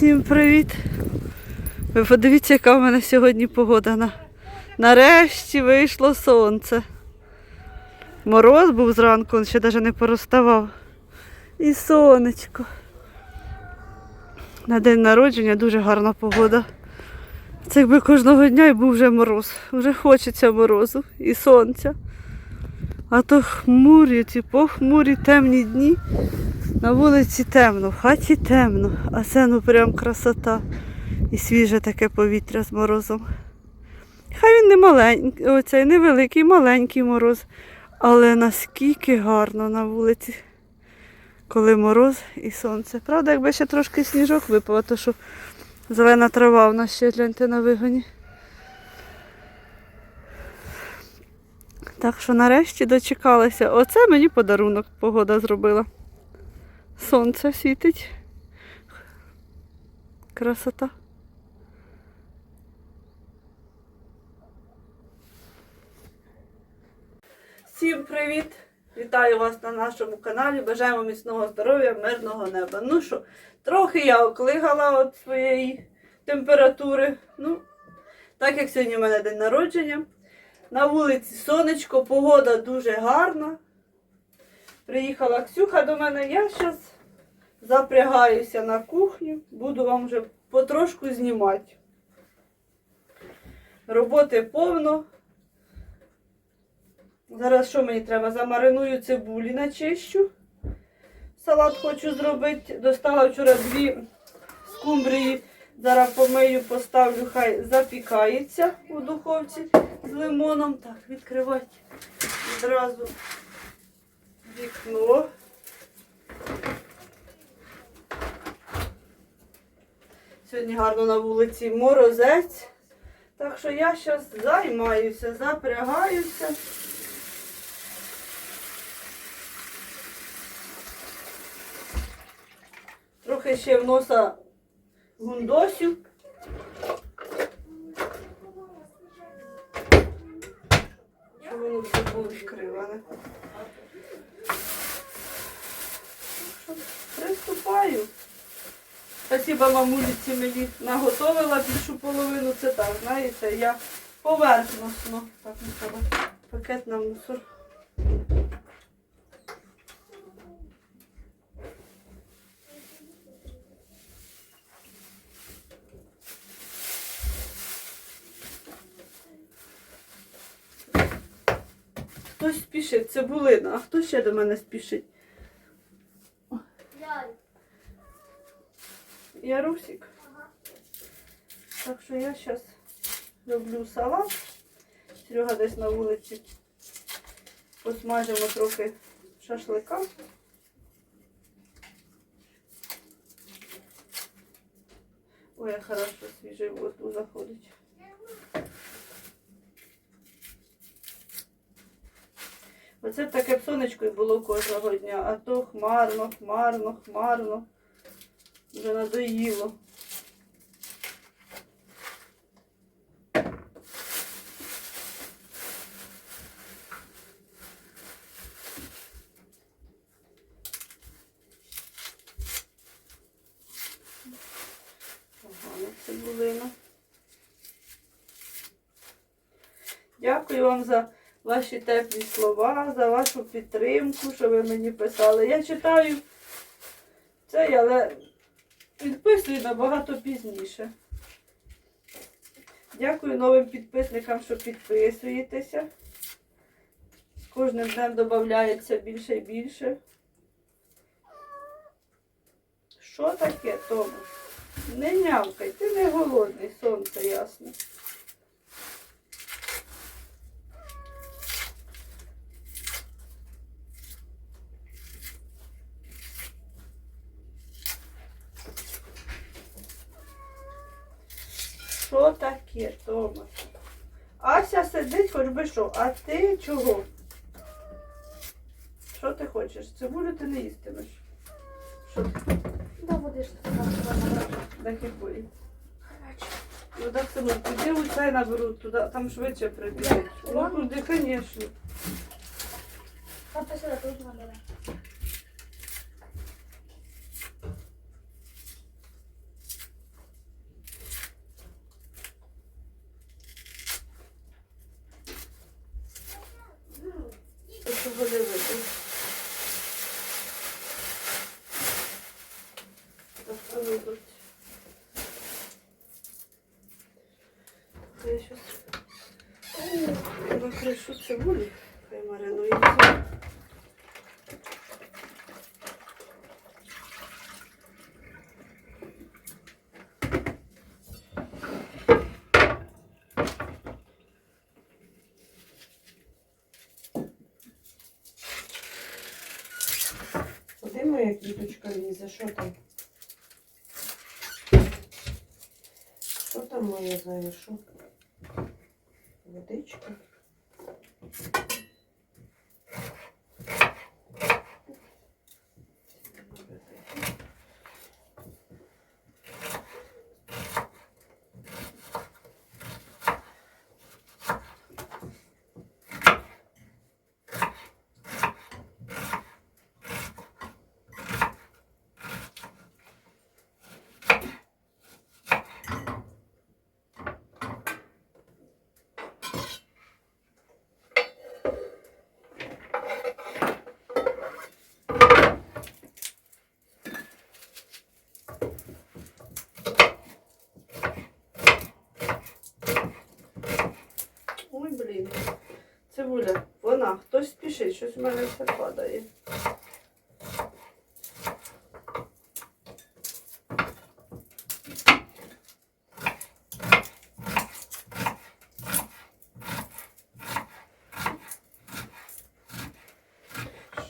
Всім привіт! Ви подивіться, яка в мене сьогодні погода. Нарешті вийшло сонце. Мороз був зранку, він ще навіть не пороставав. І сонечко. На день народження дуже гарна погода. Це якби кожного дня і був вже мороз. Вже хочеться морозу і сонця. А то хмурі, ці похмурі темні дні. На вулиці темно, в хаті темно, а це ну прям красота. І свіже таке повітря з морозом. Хай він не маленький, оцей невеликий, маленький мороз, але наскільки гарно на вулиці, коли мороз і сонце. Правда, якби ще трошки сніжок випав, то що зелена трава в нас ще гляньте на вигоні. Так що нарешті дочекалася. Оце мені подарунок погода зробила. Сонце світить. Красота. Всім привіт! Вітаю вас на нашому каналі. Бажаємо міцного здоров'я, мирного неба. Ну що, трохи я оклигала від своєї температури. Ну, так як сьогодні у мене день народження. На вулиці сонечко, погода дуже гарна. Приїхала Ксюха до мене. Я зараз запрягаюся на кухню, буду вам вже потрошку знімати. Роботи повно. Зараз що мені треба? Замариную цибулі начищу. Салат хочу зробити. Достала вчора дві скумбрії. Зараз помию, поставлю, хай запікається у духовці з лимоном. Так, відкривати одразу вікно. Сьогодні гарно на вулиці морозець. Так що я зараз займаюся, запрягаюся. Трохи ще в носа гундосю. Що воно Так що Приступаю. Спасибо мамуліці мені наготовила більшу половину. Це так, знаєте, я поверхносно. Так, не треба пакет на мусор. Хтось спішить, цибулина, а хто ще до мене спішить? Я Русик. Так що я зараз роблю салат. Серега десь на вулиці. Посмажимо трохи шашлика. Ой, як хорошо свіжий воздух заходить. Оце таке б сонечко і було кожного дня, а то хмарно, хмарно, хмарно. Вже надоїло. Дякую вам за ваші теплі слова, за вашу підтримку, що ви мені писали. Я читаю це, але підписую набагато пізніше. Дякую новим підписникам, що підписуєтеся. З кожним днем додається більше і більше. Що таке, Тома? Не нявкай, ти не голодний, сонце ясне. Що таке, Тома? Ася сидить, хоч би що, а ти чого? Що ти хочеш? Цибулю ти не їстимеш. Що? Да, будеш До якої? Ну так само, куди у чай наберуть, туди, там швидше прибіжать. Ну туди, звісно. Папа сюди тут набере. Так, а ну, тут. Я сейчас накришу цибулю, хай маринується. Моя квіточка лізе? Що там? Що там моя зая? Водичка. Ой, блін. Цибуля, вона, хтось спішить, щось в мене все падає.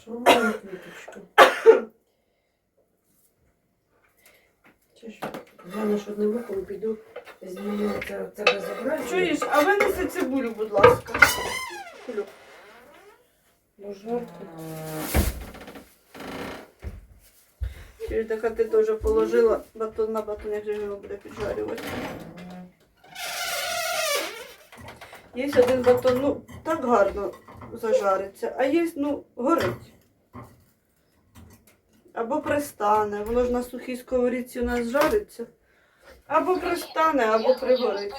Що? Я на одним оком піду, зніму це тебе забрати. Чуєш, а винеси цибулю, будь ласка. Люк. Бо жарко. Так а ти теж положила батон на батон, як же його буде піджарювати. Є один батон, ну, так гарно зажариться, а є, ну, горить. Або пристане, воно ж на сухій сковорідці у нас жариться. Або пристане, або пригорить.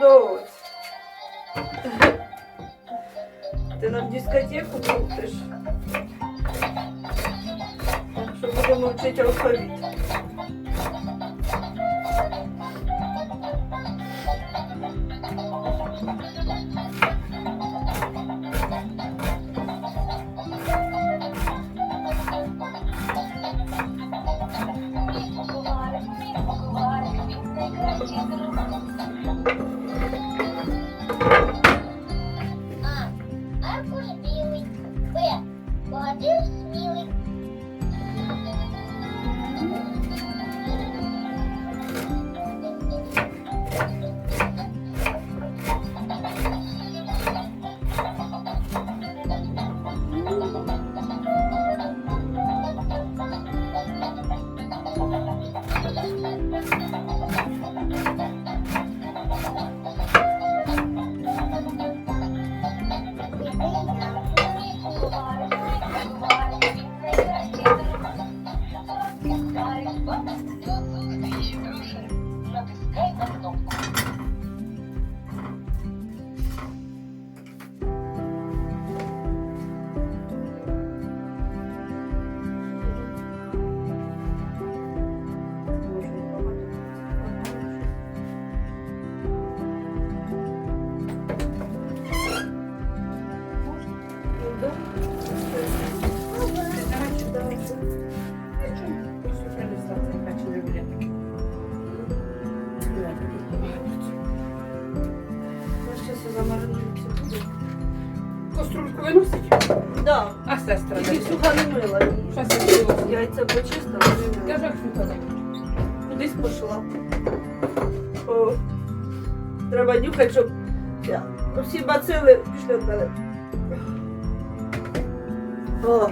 Дось. Ти нам дискотеку крутиш. Так що будемо вчити алфавіт. Треба нюхати, щоб всі бацили пішли в мене. О.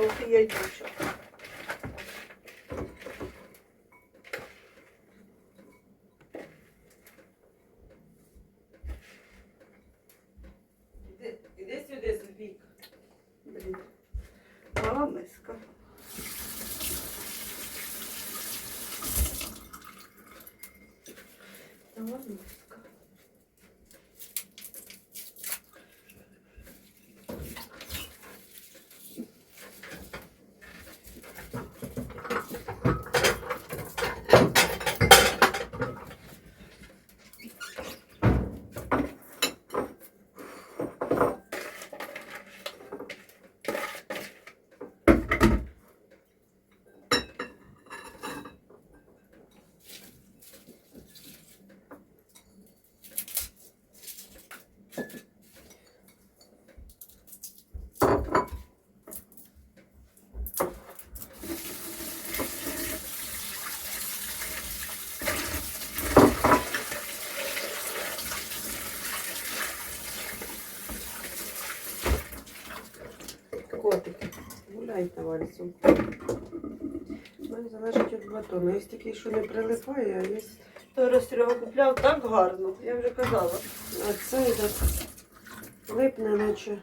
Ох, і на вальцю. Ну, залежить від батону. Є такий, що не прилипає, а є. То Серега купляв так гарно, я вже казала. А цей так липне, наче.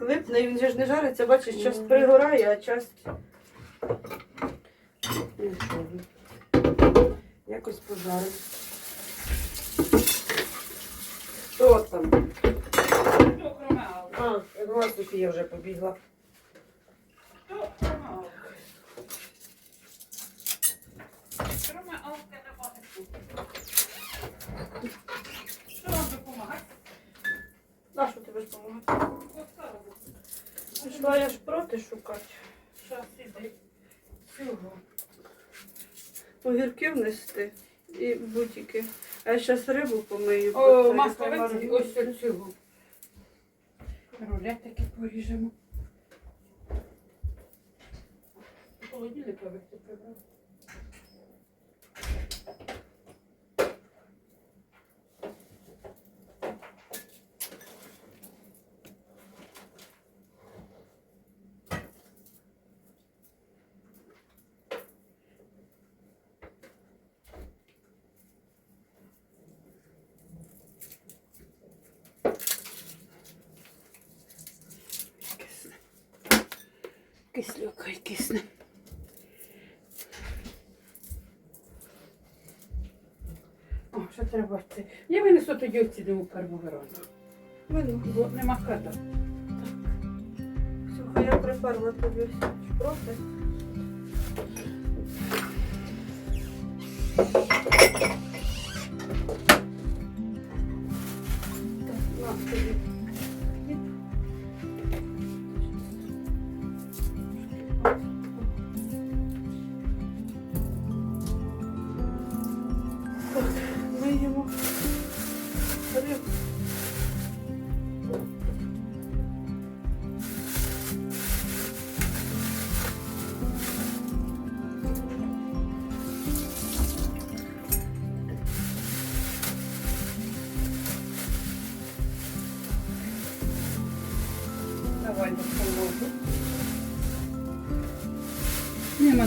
Липне, він же ж не жариться, бачиш, час Мгм. пригорає, а час. Нічого. Якось пожаримо. Хто там? А, я думала, Софія вже побігла. На що тобі ж допомагати? Пішла я ж проти шукати. Цього. Огірків і бутики. А я зараз рибу помию. О, масло ось цього. Рулетики поріжемо. Холодильника ти прибрав. Кисне. Кислюка й кисне. О, що треба це? Я винесу тоді оці диву пермогерону. Вину. Бо нема када. Слухай, я приперла тобі проти.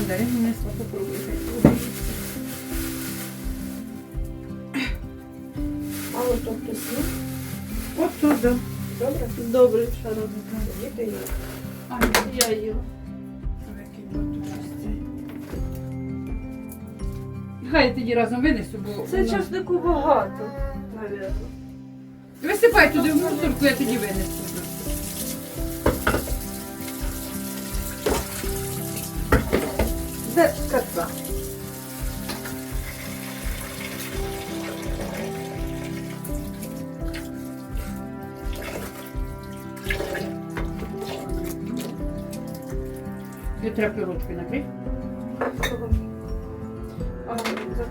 Не мандарин, несла, попробуй. А ось тут хтось є? От туди. Добре? Добре, шародика. Діти є. А, Я їла. Хай тоді разом винесу, бо... Це воно- часнику багато, навірно. Висипай туди в мусорку, я тоді винесу. Я треба ручки накрити. А, так.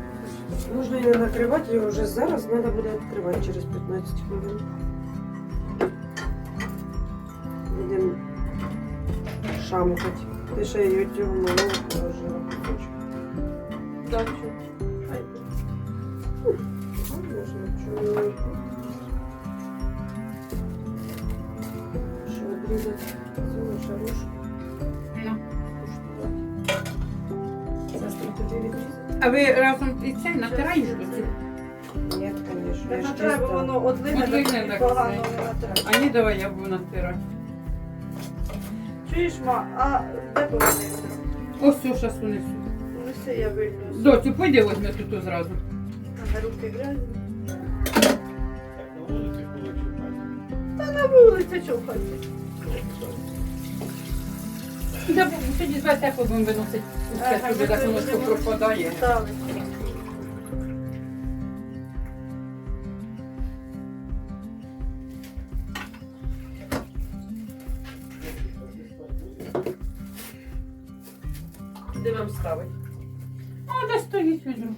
Можна і не накривати його вже зараз, треба буде відкривати через 15 хвилин. Будемо шамкати. Ти ще й цього малого положила кусочок. Так, що? Хай буде. А, Можна чого. Що обрізати цю шарушку. А ви разом і цей натираєш оці? Ні, звісно. Не треба воно одне Одне так погано не натирати. А ні, давай я буду натирати. Чуєш, ма, а де повинні? Ось все, зараз унесу. Ну все, я вийду. Доцю, пойди возьми тут зразу. На руки грязні. Та на вулиці чухати. Да, сьогодні два тепло будемо виносити. Це туди, так воно все пропадає. Де нам ставить? А, де стоїть відро?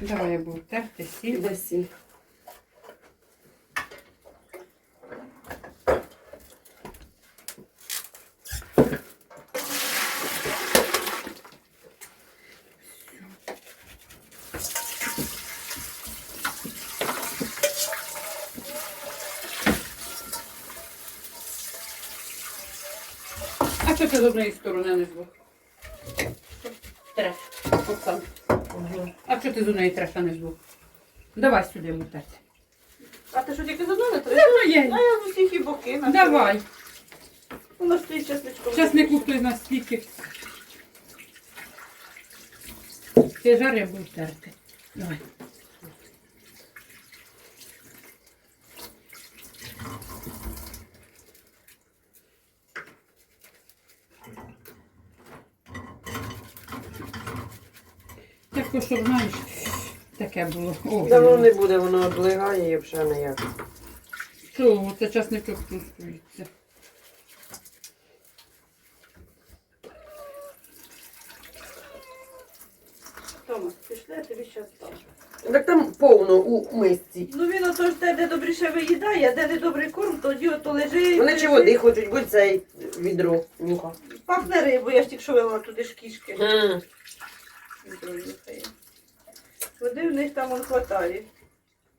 Давай я буду терти сіль. Де сіль? А з однієї сторони не звук? Треш. Оксан. А що ти з однієї треша не звук? Давай сюди мутати. А ти що тільки з одного Це треба? А я з усіх і боки. на Давай. Воно стоїть чесничком. Зараз не куплю на стільки. Ти жар я буду терти. Давай. Так, щоб знаєш, таке було. О, Давно не буде, воно облигає і взагалі ніяк. Що, це часничок чувствується. Томас, пішли, я тобі зараз дам. Так там повно у мисці. Ну він ото ж те, де добріше виїдає, а де не добрий корм, тоді ото лежить. Вони чи води хочуть, будь цей відро. Нюха. Пахне рибу, я ж тільки що вила туди ж кішки. Відро нюхає. Води в них там он хватає.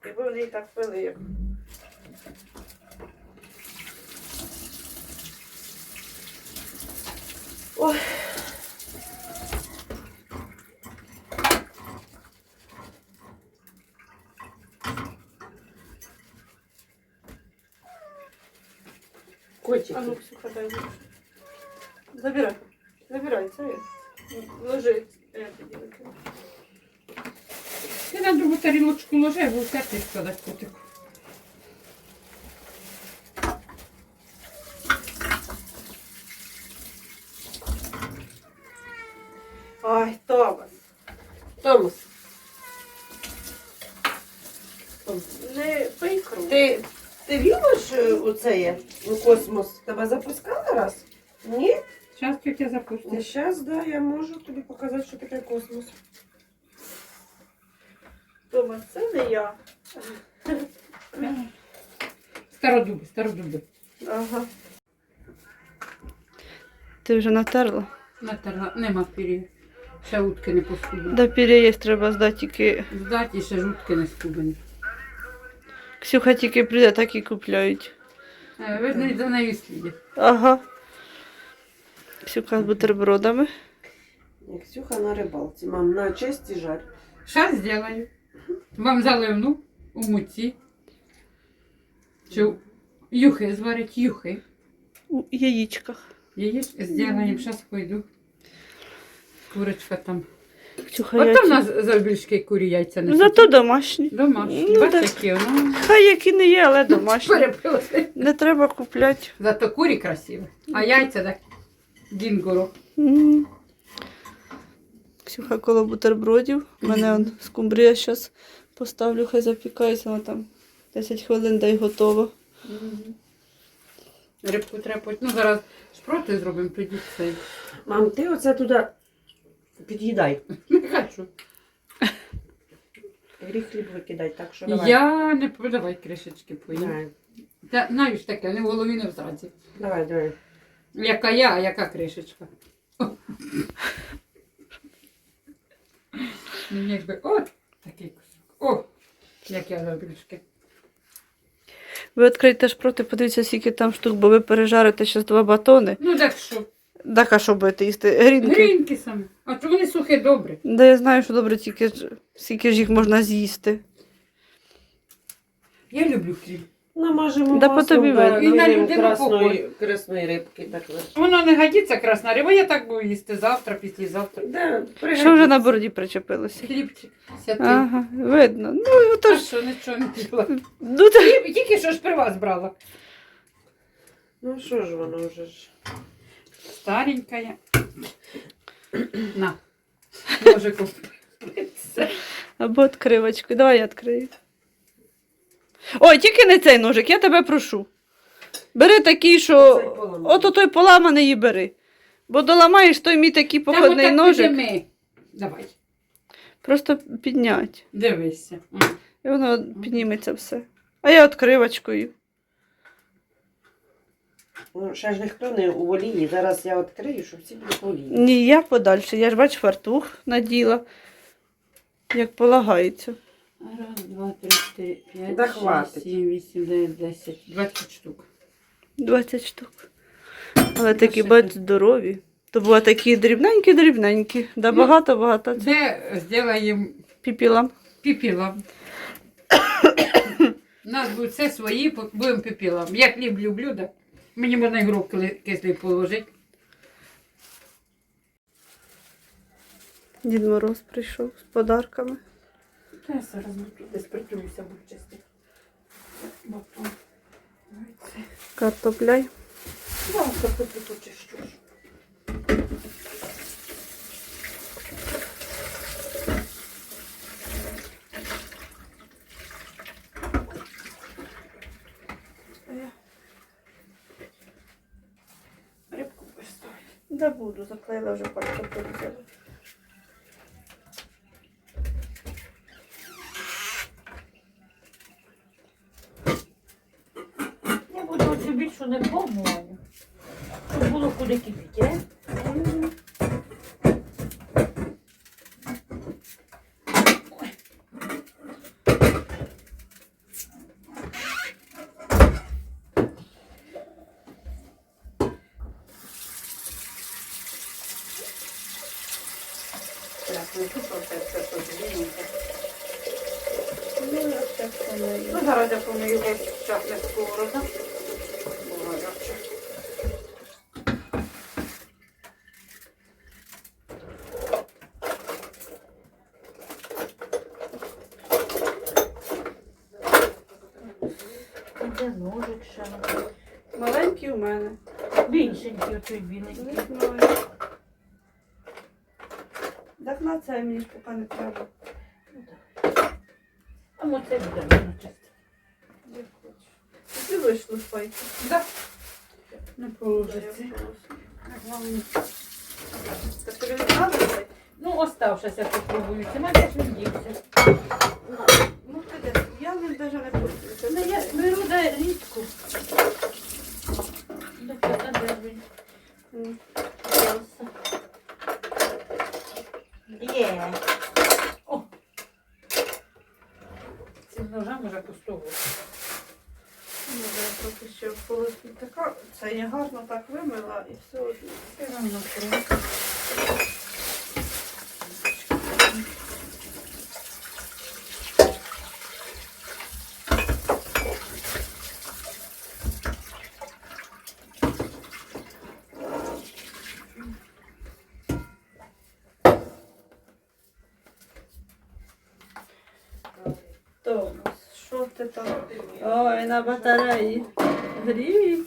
Якби вони і так пили. Ой. Котик. А ну, Ксюха, дай. Забирай. Забирай, це. Ложи. Я Ти на другу тарілочку ложи, а буду терти складати котику. Ай, Томас. Томас, Не пий кров. ти, ти віриш е, у це є? У космос? Тебе запускали раз? Ні? Зараз тетя запустить. Зараз, да, я можу тобі показати, що таке космос. Томас, це не я. Стародуби, стародуби. Ага. Ти вже натерла? Натерла, нема пір'я. Ще утки не поскубані. Да пір'я треба здати тільки. Здаті ще ж утки не скубані. Ксюха тільки прийде, так і купляють. Е, Ви ж не за нею слідять. Ага. Ксюха з бутербродами. Ксюха на рибалці. Мам, на чисті жарь. Щас зроблю. Вам заливну у муці. Чи юхи зварить юхи. У яєчках. Яєць зробимо, зараз пойду. Курочка там. От там у нас завбільшки курі яйця не Зато домашні. Домашні. Ну, Бачите, які воно. Хай які не є, але домашні. Перепили. Не треба купляти. Зато курі красиві. А яйця так. Дінгоро. М. Ксюха коло бутербродів. У мене он скумбрія зараз поставлю, хай запікається, вона там 10 хвилин дай готово. Рибку треба. Ну, зараз шпроти зробимо, тоді цей. Мам, ти оце туди під'їдай. Не хочу. Гріх хліб викидай, так що давай. Я не подавай кришечки поїм. Давай, Та знаєш таке, не в голові, не в зраді. давай, давай. Яка я, а яка кришечка. Мені якби от такий кусок. О! Як я завбільшки. Ви відкрийте шпроти, подивіться, скільки там штук, бо ви пережарите зараз два батони. Ну так що? Так, а що будете їсти? Грінки? Гріньки саме. А то вони сухі добре. Да я знаю, що добре, тільки ж, скільки ж їх можна з'їсти. Я люблю хліб. Намажемо Да маслом, тобі да. І на людину красної, красної рибки. Так. Воно не годиться красна риба, я так буду їсти завтра, післязавтра. да, Що вже на бороді причепилося? Хлібчик. Ага, видно. Ну, то ж, що, нічого не пила. ну, та- Хліб тільки що ж при вас брала. Ну що ж воно вже ж. Старенька я. На. Може купити. або відкривочку. Давай я відкрию. Ой, тільки не цей ножик, я тебе прошу. Бери такий, що. Ото той поламаний її бери. Бо доламаєш той мій такий походний ножик. Підійми. Давай, Просто піднять. дивися. І воно підніметься все. А я відкривочкою. Ну, ще ж ніхто не у олії. Зараз я відкрию, щоб всі були в олії. Ні, я подальше. Я ж бач, фартух наділа. Як полагається. Раз, два, три, чотири, п'ять, Да шість, хватить. сім, вісім, дев'ять, десять, двадцять штук. 20 штук. Але такі ще бач здорові. То були такі дрібненькі-дрібненькі. Да Ну. багато-багато. Це Де зробимо піпіла. піпілом? У нас будуть все свої, по- будемо піпілом. Я хліб люблю, да? Мені можна ігрок кислий положити. Дід Мороз прийшов з подарками. Та я зараз тут десь притулюся, будь чистий. Батон. Картопляй. Да, картоплю почищу. ж. Рибку поставити. Да буду, заклеїла вже картоплю. Я буду оцю більшу не помою. Щоб було куди кипіти. Так, ну тут оце все подвинуто. Ну, зараз я помию весь час на сковорода. Бо гаряче. Ножик ще. Маленький у мене. Більшенький оцей біленький. Не знаю. Так на це мені ж поки не треба. А ми це буде можна чисто. Як хочеш. Ти вийшло спайки. Да. Не положиться. Так тобі не треба? Ну, оставшися попробую. Це мене ж він дівся. Ну, ти де? Я ним навіть не пользуюся. Ну, я беру да рідку. Ну, це де він? М. Взявся. Є. О, Цим вже пустого. Може, я трохи ще в така. Це я гарно так вимила і все. Все равно круто. Томас, що ти